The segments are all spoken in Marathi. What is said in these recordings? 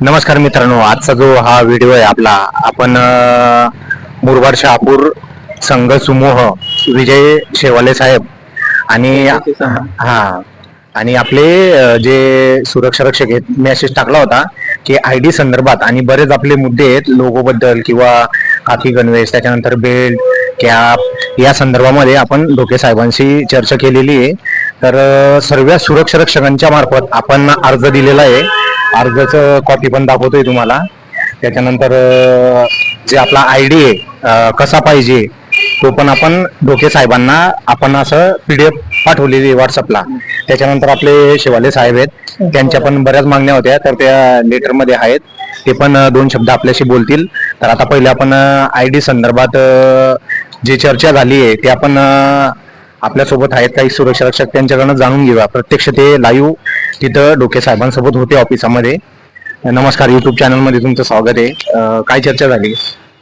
नमस्कार मित्रांनो आजचा जो हा व्हिडिओ आहे आपला आपण मुरबाड शहापूर संघ समूह विजय शेवाले साहेब आणि हा आणि आपले जे सुरक्षा रक्षक आहेत मेसेज टाकला होता की आय डी संदर्भात आणि बरेच आपले मुद्दे आहेत लोगो बद्दल किंवा खाकी गणवेश त्याच्यानंतर बेल्ट कॅप या संदर्भामध्ये आपण ढोके साहेबांशी चर्चा केलेली आहे. तर सर्व सुरक्षा रक्षकांच्या मार्फत आपण अर्ज दिलेला आहे. अर्जाचं कॉपी पण दाखवतोय तुम्हाला. त्याच्यानंतर जे आपला आय डी आहे कसा पाहिजे तो पण आपण डोके साहेबांना आपण असं पी डी एफ पाठवलेली आहे व्हॉट्सअपला त्याच्यानंतर आपले शिवाले साहेब आहेत त्यांच्या पण बऱ्याच मागण्या होत्या तर त्या लेटरमध्ये आहेत. ते पण दोन शब्द आपल्याशी बोलतील. तर आता पहिले आपण आय डी संदर्भात जी चर्चा झाली आहे ते आपण आपल्यासोबत आहेत काही सुरक्षा रक्षक त्यांच्याकडनं जाणून घेऊया. प्रत्यक्ष ते लाईव्ह तिथं डोके साहेबांसोबत होते ऑफिसामध्ये नमस्कार युट्यूब चॅनलमध्ये तुमचं स्वागत आहे. काय चर्चा झाली?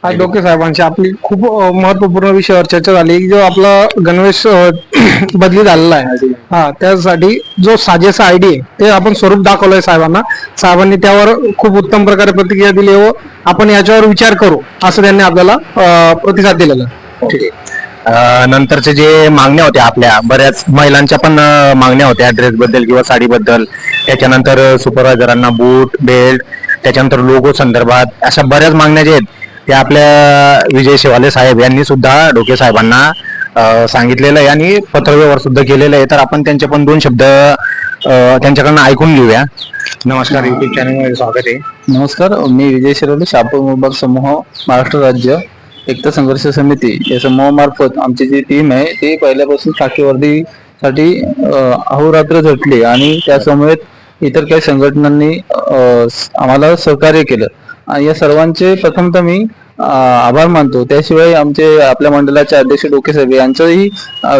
आज डोके साहेबांची आपली खूप महत्त्वपूर्ण विषयावर चर्चा झाली. जो आपला गणवेश बदली झालेला आहे. हा त्यासाठी जो साजेसा आयडी आहे ते आपण स्वरूप दाखवलंय साहेबांना. साहेबांनी त्यावर खूप उत्तम प्रकारे प्रतिक्रिया दिली व आपण याच्यावर विचार करू असं त्यांनी आपल्याला प्रतिसाद दिलेला. ठीक आहे. नंतरचे जे मागण्या होत्या आपल्या बऱ्याच महिलांच्या पण मागण्या होत्या ड्रेस बद्दल किंवा साडी बद्दल त्याच्यानंतर सुपरवायझरांना बूट बेल्ट त्याच्यानंतर लोगो संदर्भात अशा बऱ्याच मागण्या ज्या आहेत त्या आपल्या विजय शेवाले साहेब यांनी सुद्धा डोके साहेबांना सांगितलेलं आहे आणि पत्रव्यवहार सुद्धा केलेलं आहे. तर आपण त्यांचे पण दोन शब्द त्यांच्याकडनं ऐकून घेऊया. नमस्कार युट्यूब चॅनल स्वागत आहे. नमस्कार मी विजय शिरोले शापूर मुलबाग समूह महाराष्ट्र राज्य. एकता संघर्ष समिती या समूहामार्फत आमची जी टीम आहे ती पहिल्यापासून खाकीवर्दीसाठी अहोरात्र झटली आणि त्यासमवेत इतर काही संघटनांनी आम्हाला सहकार्य केलं. आणि या सर्वांचे प्रथमतः मी आभार मानतो. त्याशिवाय आमचे आपल्या मंडळाचे अध्यक्ष डोके साहेब यांचंही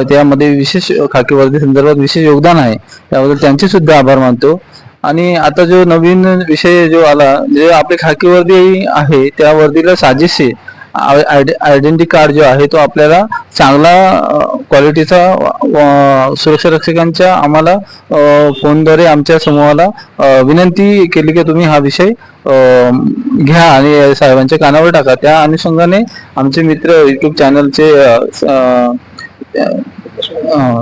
त्यामध्ये विशेष खाकीवर्दी संदर्भात विशेष योगदान आहे. त्याबद्दल त्यांचे सुद्धा आभार मानतो. आणि आता जो नवीन विषय जो आला जे आपले खाकीवर्दी आहे त्या वर्दीला साजेसे आयडेंटिटी कार्ड जो आहे तो आपल्याला चांगला क्वालिटीचा सुरक्षा रक्षकांच्या आम्हाला फोनद्वारे आमच्या समूहाला विनंती केली की तुम्ही हा विषय घ्या आणि साहेबांच्या कानावर टाका. त्या अनुषंगाने आमचे मित्र युट्यूब चॅनलचे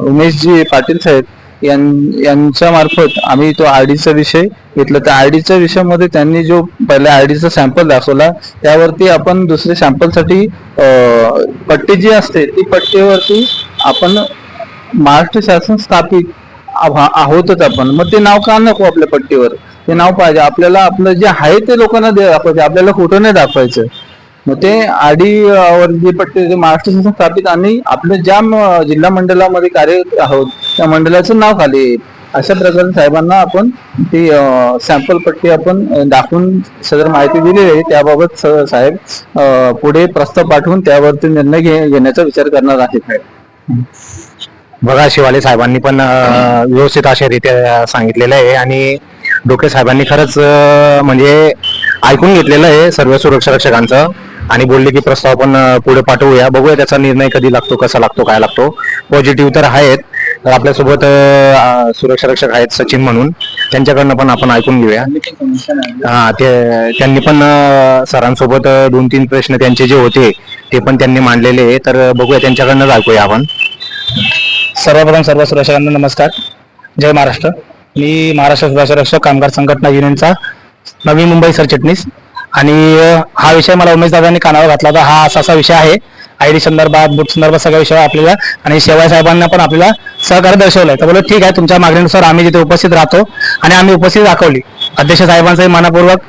उमेशजी पाटील साहेब यांच्या मार्फत आम्ही तो आरडीचा विषय घेतला. त्या आयडीच्या विषयामध्ये त्यांनी जो पहिल्या आरडीचा सॅम्पल दाखवला त्यावरती आपण दुसऱ्या सॅम्पलसाठी पट्टी जी असते ती पट्टीवरती आपण महाराष्ट्र शासन स्थापित आभा- आहोतच आपण. मग ते नाव का नको आपल्या पट्टीवर? ते नाव पाहिजे. आपल्याला आपलं जे आहे ते लोकांना दे- दाखवायचे. आपल्याला कुठं नाही दाखवायचं. मग ते आडी जे पट्टे महाराष्ट्र शासन स्थापित आणि आपल्या ज्या जिल्हा मंडळामध्ये कार्य आहोत त्या मंडळाचं नाव खाली येईल. अशा प्रकारे साहेबांना आपण ती सॅम्पल पट्टी आपण दाखवून सदर माहिती दिलेली आहे. त्याबाबत साहेब पुढे प्रस्ताव पाठवून त्यावरती निर्णय घे- घेण्याचा विचार करणार आहेत बघा शिवाले साहेबांनी पण व्यवस्थित अशा रीत्या सांगितलेलं आहे आणि डोके साहेबांनी खरंच म्हणजे ऐकून घेतलेलं आहे सर्व सुरक्षा रक्षकांचं. आणि बोलले की प्रस्ताव आपण पुढे पाठवूया. बघूया त्याचा निर्णय कधी लागतो कसा लागतो काय लागतो. पॉझिटिव्ह तर आहेत. तर आपल्यासोबत सुरक्षा रक्षक आहेत सचिन म्हणून. त्यांच्याकडनं पण आपण ऐकून घेऊया. हा ते त्यांनी पण सरांसोबत दोन तीन प्रश्न त्यांचे जे होते ते पण त्यांनी मांडलेले तर बघूया त्यांच्याकडनं ऐकूया आपण. सर्वप्रथम सर्व सुरक्षकांना नमस्कार. जय महाराष्ट्र. मी महाराष्ट्र सुरक्षा रक्षक कामगार संघटना युनियनचा नवी मुंबई सरचिटणीस. आणि हा विषय मला उमेश दादांनी कानावर घातला होता. हा असा असा विषय आहे. आय डी संदर्भात बुट संदर्भात सगळ्या विषय आपल्याला आणि शेवाय साहेबांना पण आपल्याला सहकार्य दर्शवलंय. तर बोललो ठीक आहे तुमच्या मागणीनुसार आम्ही तिथे उपस्थित राहतो आणि आम्ही उपस्थित दाखवली. अध्यक्ष साहेबांचंही मनापूर्वक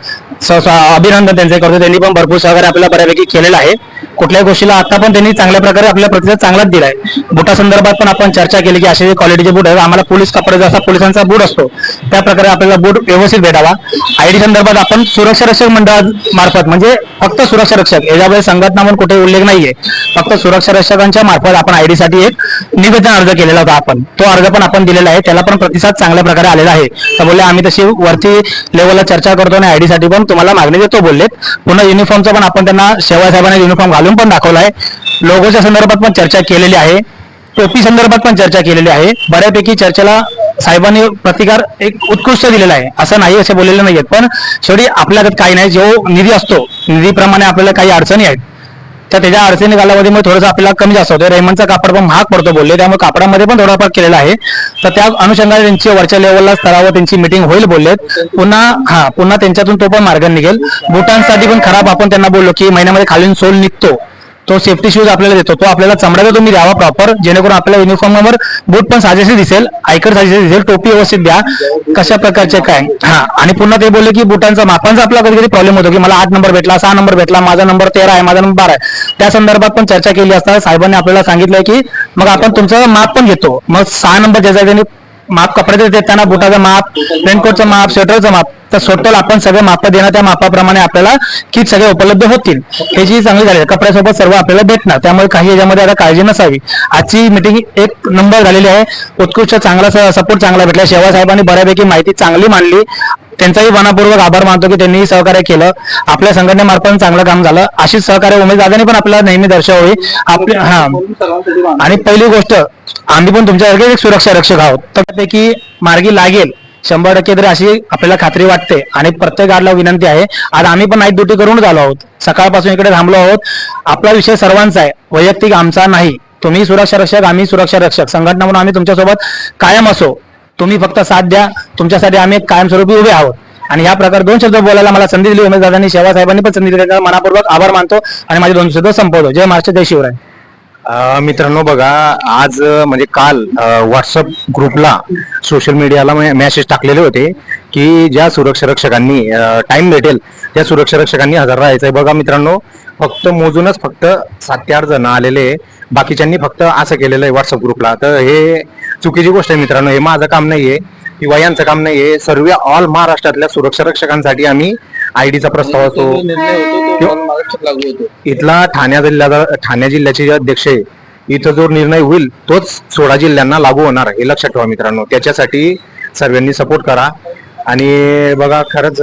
अभिनंदन त्यांचे करतो. त्यांनी पण भरपूर सहकार्य आपल्याला बऱ्यापैकी केलेलं आहे. कुठल्याही गोष्टीला आता पण त्यांनी चांगल्या प्रकारे आपल्याला प्रतिसाद चांगलाच दिलाय. बुटा संदर्भात पण आपण चर्चा केली की असे क्वालिटीचे बूट आहेत आम्हाला पोलीस कपडे जसा पोलिसांचा बूट असतो त्या प्रकारे आपल्याला बूट व्यवस्थित भेटावा. आयडी संदर्भात आपण सुरक्षा रक्षक मंडळामार्फत म्हणजे फक्त सुरक्षा रक्षक याच्यामध्ये संघटना म्हणून कुठे उल्लेख नाहीये फक्त सुरक्षा रक्षकांच्या मार्फत आपण आयडी साठी एक निवेदन अर्ज केलेला होता आपण. तो अर्ज पण आपण दिलेला आहे त्याला पण प्रतिसाद चांगल्या प्रकारे आलेला आहे. तर बोलले आम्ही तशी वरती लेवलला चर्चा करतो आणि आयडी साठी पण तुम्हाला मागणी देतो बोललेत. पुन्हा युनिफॉर्मचा पण आपण त्यांना शेवा साहेबांना युनिफॉर्म घालून पण दाखवला आहे. लोगोच्या संदर्भात पण चर्चा केलेली आहे. टोपी संदर्भात पण चर्चा केलेली आहे. बऱ्यापैकी चर्चेला साहेबांनी प्रतिकार एक उत्कृष्ट दिलेला आहे. असं नाही असे बोललेले नाहीयेत. पण शेवटी आपल्याकडे काही नाही. जो निधी असतो निधीप्रमाणे आपल्याला काही अडचणी आहेत तर त्याच्या अडचणी कालावधीमध्ये थोडंसं आपल्याला कमी जास्त होतं रेमंडचा कापड पण महाग पडतो बोलले. त्यामुळे कापडामध्ये पण थोडाफार केलेला आहे. तर त्या अनुषंगाने त्यांची वरच्या लेवलला स्तरावर त्यांची मिटिंग होईल बोललेत पुन्हा हा पुन्हा त्यांच्यातून तो पण मार्ग निघेल. बुटांसाठी पण खराब आपण त्यांना बोललो की महिन्यामध्ये खालून सोल निघतो. तो सेफ्टी शूज आपल्याला देतो. तो आपल्याला चमड्याचा तुम्ही द्यावा प्रॉपर जेणेकरून आपल्या युनिफॉर्मवर बूट पण साजेसे दिसेल आयकर साजेसे दिसेल टोपी व्यवस्थित द्या. कशा प्रकारचे काय? हा आणि पुन्हा ते बोलले की बुटांचा मापांचा आपला कधी कधी प्रॉब्लेम होतो की मला आठ नंबर भेटला सहा नंबर भेटला माझा नंबर तेरा आहे माझा नंबर बारा आहे. त्या संदर्भात पण चर्चा केली असता साहेबांनी आपल्याला सांगितलं की मग आपण तुमचं माप पण घेतो. मग सहा नंबर ज्याचा माप कपड्याचं देताना बुटाचं माप रेनकोटचं माप स्वेटरचं माप. तर स्वतः आपण सगळे माप देणार त्या मापाप्रमाणे आपल्याला किट सगळे उपलब्ध होतील. हे जी चांगली झाली कपड्यासोबत सर्व आपल्याला भेटणार. त्यामुळे काही याच्यामध्ये आता काळजी नसावी. आजची मिटिंग एक नंबर झालेली आहे. उत्कृष्ट चांगला सपोर्ट चांगला भेटला. शेवा साहेबांनी बऱ्यापैकी माहिती चांगली मांडली. त्यांचाही मनापूर्वक आभार मानतो की त्यांनी सहकार्य केलं. आपल्या संघटनेमार्फत चांगलं काम झालं. अशीच सहकार्य उमेश पण आपल्याला नेहमी दर्शवावी. आपल्या हा. आणि पहिली गोष्ट आम्ही पण तुमच्यासारखे एक सुरक्षा रक्षक आहोत. तर त्यापैकी मार्गी लागेल. शंभर टक्के तरी अशी आपल्याला खात्री वाटते. आणि प्रत्येक गाडला विनंती आहे. आज आम्ही पण नाईट ड्युटी करूनच आलो आहोत. सकाळपासून इकडे थांबलो आहोत. आपला विषय सर्वांचा आहे. वैयक्तिक आमचा नाही. तुम्ही सुरक्षा रक्षक आम्ही सुरक्षा रक्षक. संघटना म्हणून आम्ही तुमच्यासोबत कायम असो. तुम्ही फक्त साथ द्या. तुमच्यासाठी आम्ही कायमस्वरूपी उभे आहोत. आणि या प्रकार दोन शब्द बोलायला मला संधी दिली. उमेदवारांनी शेवा साहेबांनी पण संधी दिली. मनापूर्वक आभार मानतो आणि माझे दोन शब्द संपवतो. जय महाराष्ट्र जय शिवराय. मित्रांनो बघा आज म्हणजे काल व्हॉट्सअप ग्रुपला सोशल मीडियाला मेसेज टाकलेले होते की ज्या सुरक्षा रक्षकांनी टाइम भेटेल त्या सुरक्षा रक्षकांनी हजर राहायचंय. बघा मित्रांनो फक्त मोजूनच फक्त सात ते आठ जण आलेले. बाकीच्यांनी फक्त असं केलेलं आहे व्हॉट्सअप ग्रुपला. तर हे चुकीची गोष्ट आहे मित्रांनो हे माझं काम नाहीये किंवा यांचं काम नाहीये. सर्व ऑल महाराष्ट्रातल्या सुरक्षा रक्षकांसाठी आम्ही आयडीचा प्रस्ताव असतो. इथला ठाण्या जिल्ह्याचा ठाणे जिल्ह्याचे जे अध्यक्ष आहे इथं जो निर्णय होईल तोच सोळा जिल्ह्यांना लागू होणार आहे. हे लक्षात ठेवा मित्रांनो. त्याच्यासाठी सर्वांनी सपोर्ट करा. आणि बघा खरंच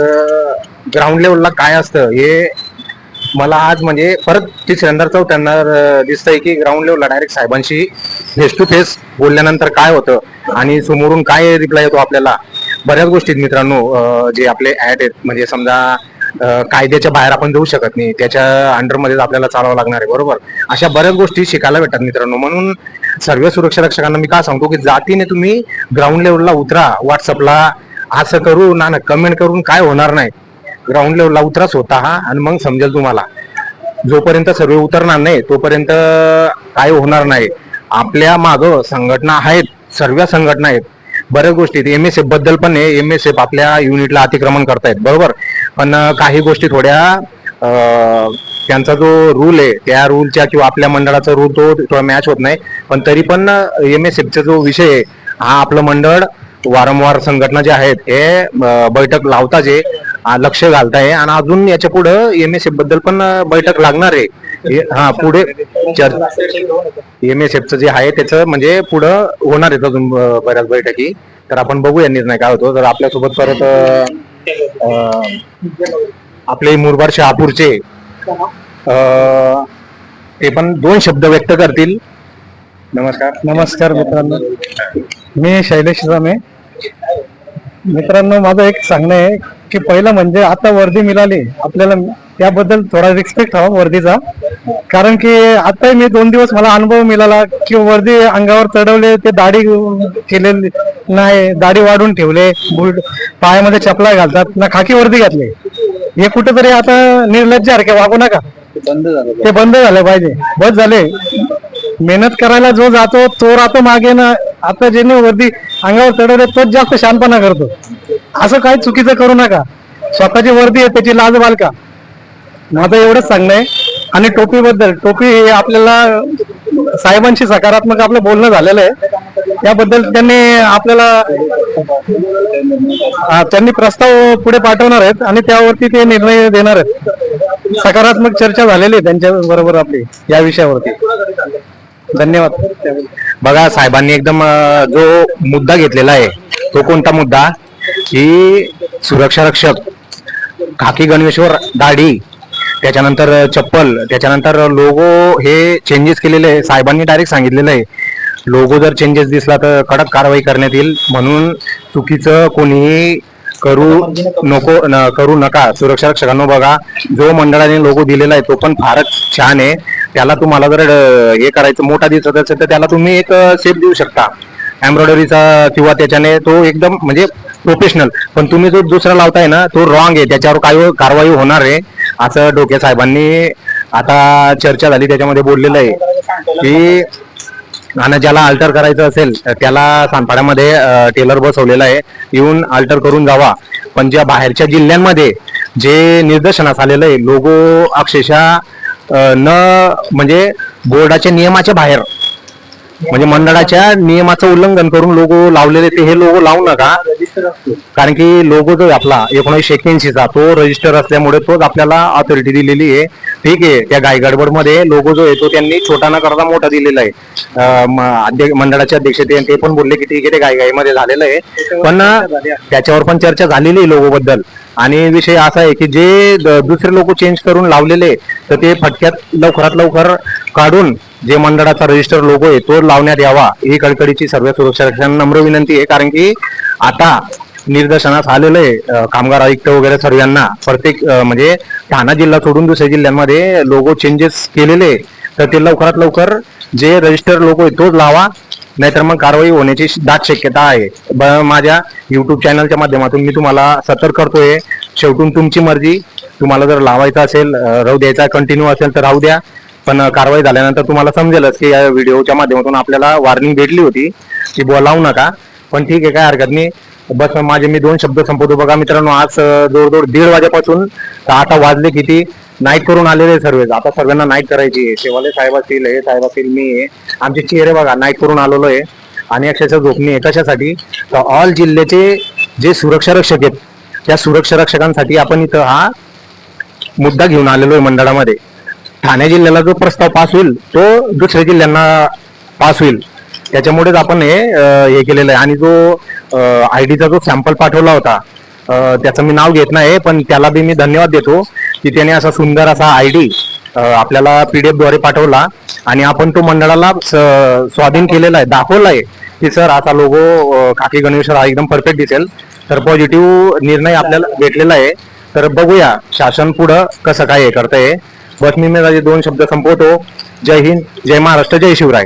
ग्राउंड लेवलला काय असतं हे मला आज म्हणजे परत तिसऱ्यांदा चौथ्यांदा दिसतंय की ग्राउंड लेवलला डायरेक्ट साहेबांशी फेस टू फेस बोलल्यानंतर काय होतं आणि समोरून काय रिप्लाय येतो आपल्याला? बऱ्याच गोष्टीत मित्रांनो जे आपले ऍड आहेत म्हणजे समजा कायद्याच्या बाहेर आपण जाऊ शकत नाही त्याच्या अंडरमध्येच आपल्याला चालावं लागणार आहे बरोबर? अशा बऱ्याच गोष्टी शिकायला भेटतात मित्रांनो. म्हणून सर्व सुरक्षा रक्षकांना मी काय सांगतो की जातीने तुम्ही ग्राउंड लेवलला उतरा व्हॉट्सअपला असं करू ना ना कमेंट करून काय होणार नाही. ग्राउंड लेवलला उतरा स्वतः आणि मग समजेल तुम्हाला. जोपर्यंत सर्व उतरणार नाही तोपर्यंत काय होणार नाही. आपल्या मागं संघटना आहेत सर्व संघटना आहेत बऱ्याच गोष्टी एम एस एफबद्दल पण आहे. एम एस एफ आपल्या युनिटला अतिक्रमण करतायत बरोबर? पण काही गोष्टी थोड्या त्यांचा जो रूल आहे त्या रूलच्या किंवा आपल्या मंडळाचा रूल तो थोडा मॅच होत नाही. पण तरी पण एम एस एफचा जो विषय आहे हा आपलं मंडळ वारंवार संघटना ज्या आहेत हे बैठक लावता जे लक्ष घालताय. आणि अजून याच्यापुढे एम एस एफबद्दल पण बैठक लागणार आहे. हा पुढे एम एस एफचं जे आहे त्याचं म्हणजे पुढं होणार आहेत अजून बऱ्याच बैठकी. तर आपण बघूया निर्णय काय होतो. तर आपल्यासोबत परत आपले मुरबाड शहापूरचे ते पण दोन शब्द व्यक्त करतील. नमस्कार. नमस्कार मित्रांनो. मी शैलेश रामे. मित्रांनो माझं एक सांगणं आहे. की पहिलं म्हणजे आता वर्दी मिळाली. आपल्याला त्याबद्दल थोडा रिस्पेक्ट हवा वर्दीचा. कारण की आताही मी दोन दिवस मला अनुभव मिळाला की वर्दी अंगावर चढवले ते दाढी केलेली नाही दाढी वाढून ठेवले बूट पायामध्ये चपला घालतात ना खाकी वर्दी घातली. हे कुठेतरी आता निर्लज्ज सारखे वागू नका. बंद ते बंद झालं पाहिजे. बस झाले. मेहनत करायला जो जातो तो राहतो मागे ना. आता ज्याने वर्दी अंगावर चढवले तोच जास्त शानपणा करतो. असं काही चुकीचं करू नका. स्वतःची वर्दी आहे त्याची लाज बालका माझं एवढंच सांगणं आहे. आणि टोपीबद्दल टोपी हे आपल्याला साहेबांशी सकारात्मक आपलं बोलणं झालेलं आहे. त्याबद्दल त्यांनी आपल्याला त्यांनी प्रस्ताव पुढे पाठवणार आहेत आणि त्यावरती ते निर्णय देणार आहेत. सकारात्मक चर्चा झालेली आहे त्यांच्या बरोबर आपली या विषयावरती. धन्यवाद. बघा साहेबांनी एकदम जो मुद्दा घेतलेला आहे तो कोणता मुद्दा? की सुरक्षा रक्षक खाकी गणेश्वर दाढी त्याच्यानंतर चप्पल त्याच्यानंतर लोगो हे चेंजेस केलेले आहे. साहेबांनी डायरेक्ट सांगितलेलं आहे. लोगो जर चेंजेस दिसला तर कडक कारवाई करण्यात येईल. म्हणून चुकीचं कोणीही करू नको न- करू नका. सुरक्षा रक्षकांनो बघा जो मंडळाने लोगो दिलेला आहे तो पण फारच छान आहे. त्याला तुम्हाला जर हे करायचं मोठा दिसत असेल तर त्याला तुम्ही एक शेप देऊ शकता. एम्ब्रॉयडरीचा किंवा त्याच्याने तो एकदम म्हणजे प्रोफेशनल. पण तुम्ही जो दुसरा लावताय ना तो रॉंग आहे. त्याच्यावर काय कारवाई होणार आहे असं डोके साहेबांनी आता चर्चा झाली त्याच्यामध्ये बोललेलं आहे. की आणि ज्याला अल्टर करायचं असेल त्याला सानपाड्यामध्ये टेलर बसवलेला आहे. येऊन अल्टर करून जावा. पण ज्या बाहेरच्या जिल्ह्यांमध्ये जे निदर्शनास आलेलं आहे लोगो अक्षरशः न म्हणजे बोर्डाच्या नियमाच्या बाहेर म्हणजे मंडळाच्या नियमाचं उल्लंघन करून लोगो लावलेले ते हे लोगो लावू नका. कारण की लोगो जो आपला एकोणीसशे एक्क्याऐंशीचा तो रजिस्टर असल्यामुळे तोच आपल्याला ऑथॉरिटी दिलेली आहे. ठीक आहे त्या गायमध्ये लोगो जो आहे तो त्यांनी छोटा न करता मोठा दिलेला आहे. अं, म- अध्यक्ष मंडळाचे अध्यक्ष ते पण बोलले की ठीक आहे ते गाय गाईमध्ये झालेलं आहे. पण त्याच्यावर पण चर्चा झालेली आहे लोगो बद्दल आणि विषय असा आहे की जे दुसरे लोक चेंज करून लावलेले तर ते फटक्यात लवकरात लवकर काढून जे मंडळाचा रजिस्टर लोगो आहे तो लावण्यात यावा. ही कडकडीची सर्व सुरक्षा रक्षकांना नम्र विनंती आहे कारण की आता निदर्शनास आलेलं आहे कामगार आयुक्त वगैरे सर्वांना. प्रत्येक म्हणजे ठाणा जिल्हा सोडून दुसऱ्या जिल्ह्यांमध्ये लोगो चेंजेस केलेले तर ते लवकरात लवकर जे रजिस्टर लोगो आहे तोच लावा. नाहीतर मग कारवाई होण्याची दाट शक्यता आहे. माझ्या युट्यूब चॅनलच्या माध्यमातून मी तुम्हाला सतर्क करतोय. शेवटून तुमची मर्जी. तुम्हाला जर लावायचं असेल राहू द्यायचा कंटिन्यू असेल तर राहू द्या. पण कारवाई झाल्यानंतर तुम्हाला समजेलच की या व्हिडिओच्या माध्यमातून आपल्याला वॉर्निंग भेटली होती की बोलावू लावू नका. पण ठीक आहे काय हरकत नाही. बस माझे मी दोन शब्द संपवतो. बघा मित्रांनो आज अं, जवळजवळ दीड वाजेपासून तर आता वाजले किती? नाईट करून आलेले सर्वेच आता सर्वांना नाईट करायची आहे. शेवाले साहेब असतील हे साहेब असतील मी आहे. आमचे चेहरे बघा नाईट करून आलेलो आहे. आणि अक्षरशः झोपणी आहे. कशासाठी? तर ऑल जिल्ह्याचे जे सुरक्षा रक्षक आहेत त्या सुरक्षा रक्षकांसाठी आपण इथं हा मुद्दा घेऊन आलेलो आहे मंडळामध्ये. ठाणे जिल्ह्याला जो प्रस्ताव पास होईल तो दुसऱ्या जिल्ह्यांना पास होईल. त्याच्यामुळेच आपण हे हे केलेलं आहे. आणि जो आय डीचा जो सॅम्पल पाठवला होता त्याचं मी नाव घेत नाही पण त्याला बी मी धन्यवाद देतो की त्याने असा सुंदर असा आय डी आपल्याला पीडीएफद्वारे पाठवला. आणि आपण तो मंडळाला स- स्वाधीन केलेला आहे दाखवला आहे की सर आता लोगो काकी गणेश्वर हा एकदम परफेक्ट दिसेल. तर पॉझिटिव्ह निर्णय आपल्याला भेटलेला आहे. तर बघूया शासन पुढं कसं काय हे करतंय. बातमी मी माझे दोन शब्द संपवतो. जय हिंद जय महाराष्ट्र जय शिवराय.